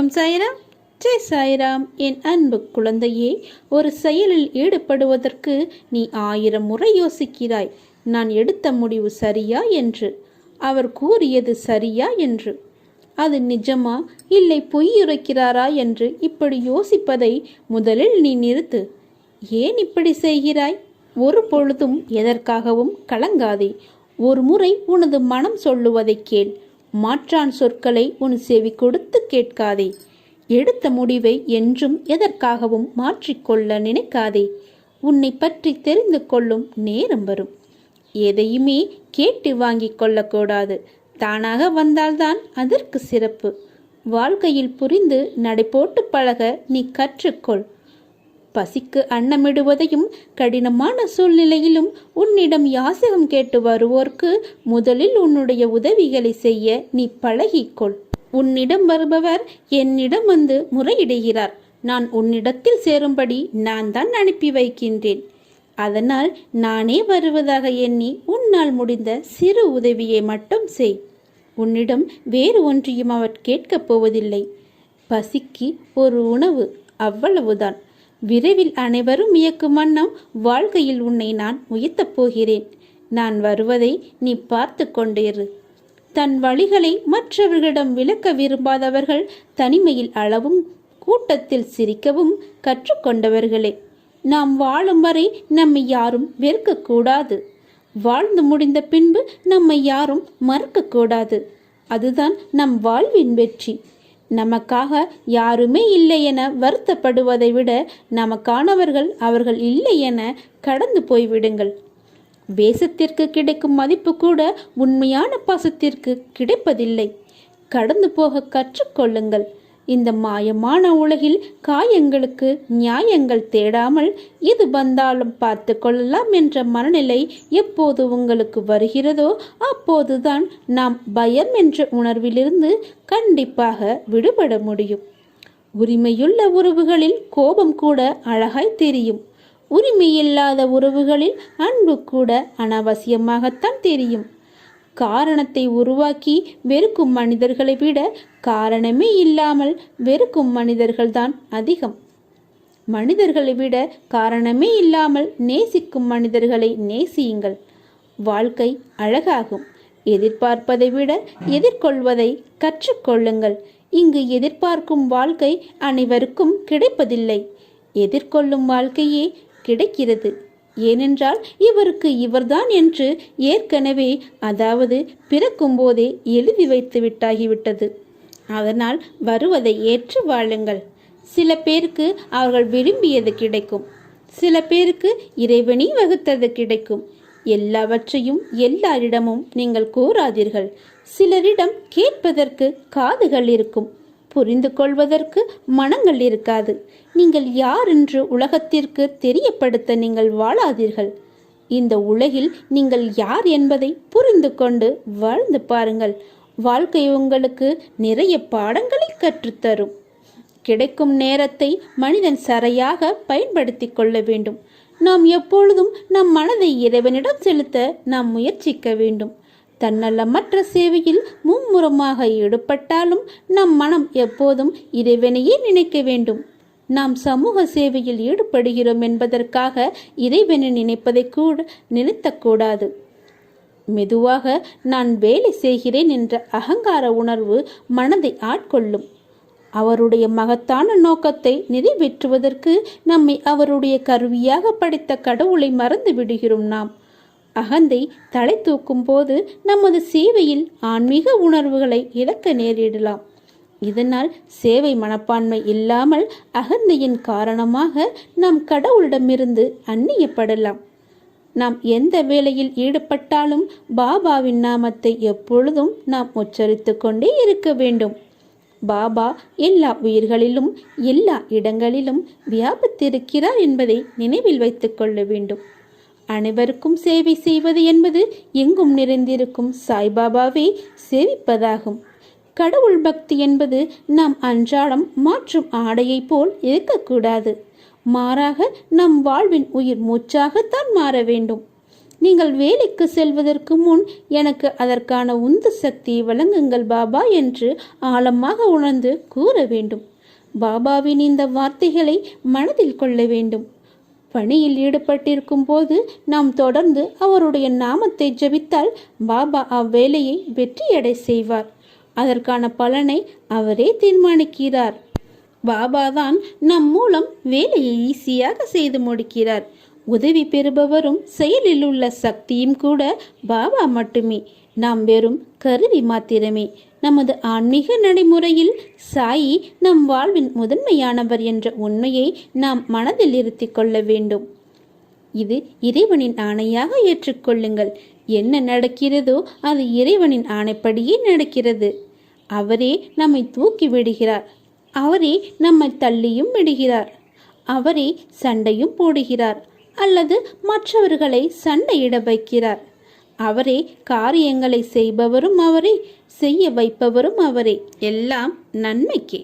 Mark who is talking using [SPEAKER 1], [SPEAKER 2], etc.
[SPEAKER 1] வணக்கம் சாய்ராம். ஜெய் சாய்ராம். என் அன்பு குழந்தையே ஒரு செயலில் ஈடுபடுவதற்கு நீ ஆயிரம் முறை யோசிக்கிறாய். நான் எடுத்த முடிவு சரியா என்று. அவர் கூறியது சரியா என்று. அது நிஜமா? இல்லை பொய்யுரைக்கிறாரா என்று இப்படி யோசிப்பதை முதலில் நீ நிறுத்து. ஏன் இப்படி செய்கிறாய்? ஒரு பொழுதும் எதற்காகவும் கலங்காதே. ஒரு முறை உனது மனம் சொல்லுவதை கேள். மாற்றான் சொற்களை உன் செவி கொடுத்து கேட்காதே. எடுத்த முடிவை என்றும் எதற்காகவும் மாற்றிக்கொள்ள நினைக்காதே. உன்னை பற்றி தெரிந்து கொள்ளும் நேரம் வரும். எதையுமே கேட்டு வாங்கிக் கொள்ளக்கூடாது. தானாக வந்தால்தான் அதற்கு சிறப்பு. வாழ்க்கையில் புரிந்து நடைபோட்டு பழக நீ கற்றுக்கொள். பசிக்கு அன்னமிடுவதையும் கடினமான சூழ்நிலையிலும் உன்னிடம் யாசகம் கேட்டு வருவோர்க்கு முதலில் உன்னுடைய உதவிகளை செய்ய நீ பழகிக்கொள். உன்னிடம் வருபவர் என்னிடம் வந்து முறையிடுகிறார். நான் உன்னிடத்தில் சேரும்படி நான் தான் அனுப்பி வைக்கின்றேன். அதனால் நானே வருவதாக எண்ணி உன்னால் முடிந்த சிறு உதவியை மட்டும் செய். உன்னிடம் வேறு ஒன்றையும் அவர் கேட்கப் போவதில்லை. பசிக்கு ஒரு உணவு அவ்வளவுதான். விரைவில் அனைவரும் இயக்கும் வண்ணம் வாழ்க்கையில் உன்னை நான் உயர்த்தப் போகிறேன். நான் வருவதை நீ பார்த்து கொண்டிரு தன் வழிகளை மற்றவர்களிடம் விளக்க விரும்பாதவர்கள் தனிமையில் அளவும் கூட்டத்தில் சிரிக்கவும் கற்றுக்கொண்டவர்களே நாம் வாழும் வரை நம்மை யாரும் வெறுக்கக்கூடாது வாழ்ந்து முடிந்த பின்பு நம்மை யாரும் மறுக்கக்கூடாது அதுதான் நம் வாழ்வின் வெற்றி. நமக்காக யாருமே இல்லை என வருத்தப்படுவதை விட நமக்கானவர்கள் அவர்கள் இல்லை என கடந்து போய்விடுங்கள். வேசத்திற்கு கிடைக்கும் மதிப்பு கூட உண்மையான பாசத்திற்கு கிடைப்பதில்லை. கடந்து போக கற்றுக்கொள்ளுங்கள். இந்த மாயமான உலகில் காயங்களுக்கு நியாயங்கள் தேடாமல் எது வந்தாலும் பார்த்து கொள்ளலாம் என்ற மனநிலை எப்போது உங்களுக்கு வருகிறதோ அப்போதுதான் நாம் பயம் என்ற உணர்விலிருந்து கண்டிப்பாக விடுபட முடியும். உரிமையுள்ள உறவுகளில் கோபம் கூட அழகாய் தெரியும். உரிமையில்லாத உறவுகளில் அன்பு கூட அனாவசியமாகத்தான் தெரியும். காரணத்தை உருவாக்கி வெறுக்கும் மனிதர்களை விட காரணமே இல்லாமல் வெறுக்கும் மனிதர்கள்தான் அதிகம். மனிதர்களை விட காரணமே இல்லாமல் நேசிக்கும் மனிதர்களை நேசியுங்கள். வாழ்க்கை அழகாகும். எதிர்பார்ப்பதை விட எதிர்கொள்வதை கற்றுக்கொள்ளுங்கள். இங்கு எதிர்பார்க்கும் வாழ்க்கை அனைவருக்கும் கிடைப்பதில்லை. எதிர்கொள்ளும் வாழ்க்கையே கிடைக்கிறது. ஏனென்றால் இவருக்கு இவர்தான் என்று ஏற்கனவே அதாவது பிறக்கும்போதே எழுதி வைத்து விட்டாகிவிட்டது. அதனால் வருவதை ஏற்று வாழுங்கள். சில பேருக்கு அவர்கள் விரும்பியது கிடைக்கும். சில பேருக்கு இறைவனி வகுத்தது கிடைக்கும். எல்லாவற்றையும் எல்லாரிடமும் நீங்கள் கூறாதீர்கள். சிலரிடம் கேட்பதற்கு காதுகள் இருக்கும். புரிந்து கொள்வதற்கு மனங்கள் இருக்காது. நீங்கள் யார் என்று உலகத்திற்கு தெரியப்படுத்த நீங்கள் வாழாதீர்கள். இந்த உலகில் நீங்கள் யார் என்பதை புரிந்து கொண்டு வாழ்ந்து பாருங்கள். வாழ்க்கை உங்களுக்கு நிறைய பாடங்களை கற்றுத்தரும். கிடைக்கும் நேரத்தை மனிதன் சரியாக பயன்படுத்தி கொள்ள வேண்டும். நாம் எப்பொழுதும் நம் மனதை இறைவனிடம் செலுத்த நாம் முயற்சிக்க வேண்டும். தன்னலமற்ற சேவையில் மும்முரமாக ஈடுபட்டாலும் நம் மனம் எப்போதும் இறைவனையே நினைக்க வேண்டும். நாம் சமூக சேவையில் ஈடுபடுகிறோம் என்பதற்காக இறைவனை நினைப்பதை கூட நிறுத்தக்கூடாது. மெதுவாக நான் வேலை செய்கிறேன் என்ற அகங்கார உணர்வு மனதை ஆட்கொள்ளும். அவருடைய மகத்தான நோக்கத்தை நிறைவேற்றுவதற்கு நம்மை அவருடைய கருவியாக படைத்த கடவுளை மறந்து விடுகிறோம் நாம். அகந்தை தலை தூக்கும் போது நமது சேவையில் ஆன்மீக உணர்வுகளை இழக்க நேரிடலாம். இதனால் சேவை மனப்பான்மை இல்லாமல் அகந்தையின் காரணமாக நாம் கடவுளிடமிருந்து அந்நியப்படலாம். நாம் எந்த வேலையில் ஈடுபட்டாலும் பாபாவின் நாமத்தை எப்பொழுதும் நாம் உச்சரித்து கொண்டே இருக்க வேண்டும். பாபா எல்லா உயிர்களிலும் எல்லா இடங்களிலும் வியாபித்திருக்கிறார் என்பதை நினைவில் வைத்துக் கொள்ள வேண்டும். அனைவருக்கும் சேவை செய்வது என்பது எங்கும் நிறைந்திருக்கும் சாய்பாபாவை சேவிப்பதாகும். கடவுள் பக்தி என்பது நாம் அன்றாடம் மாற்றும் ஆடையைப் போல் இருக்கக்கூடாது. மாறாக நம் வாழ்வின் உயிர் மூச்சாகத்தான் மாற வேண்டும். நீங்கள் வேலைக்கு செல்வதற்கு முன் எனக்கு அதற்கான உந்து சக்தியை வழங்குங்கள் பாபா என்று ஆழமாக உணர்ந்து கூற வேண்டும். பாபாவின் இந்த வார்த்தைகளை மனதில் கொள்ள வேண்டும். பணியில் ஈடுபட்டிருக்கும் போது நாம் தொடர்ந்து அவருடைய நாமத்தை ஜபித்தால் பாபா அவ்வேலையை வெற்றியடை செய்வார். அதற்கான பலனை அவரே தீர்மானிக்கிறார். பாபாதான் நம் மூலம் வேலையை ஈஸியாக செய்து முடிக்கிறார். உதவி பெறுபவரும் செயலில் உள்ள சக்தியும் கூட பாபா மட்டுமே. நாம் வெறும் கருவி மாத்திரமே. நமது ஆன்மீக நடைமுறையில் சாயி நம் வாழ்வின் முதன்மையானவர் என்ற உண்மையை நாம் மனதில் இருத்தி கொள்ள வேண்டும். இது இறைவனின் ஆணையாக ஏற்றுக்கொள்ளுங்கள். என்ன நடக்கிறதோ அது இறைவனின் ஆணைப்படியே நடக்கிறது. அவரே நம்மை தூக்கி விடுகிறார். அவரே நம்மை தள்ளியும் விடுகிறார். அவரே சண்டையும் போடுகிறார். அல்லது மற்றவர்களை சண்டையிட வைக்கிறார். அவரே காரியங்களை செய்பவரும் அவரே செய்ய வைப்பவரும் அவரே. எல்லாம் நன்மைக்கே.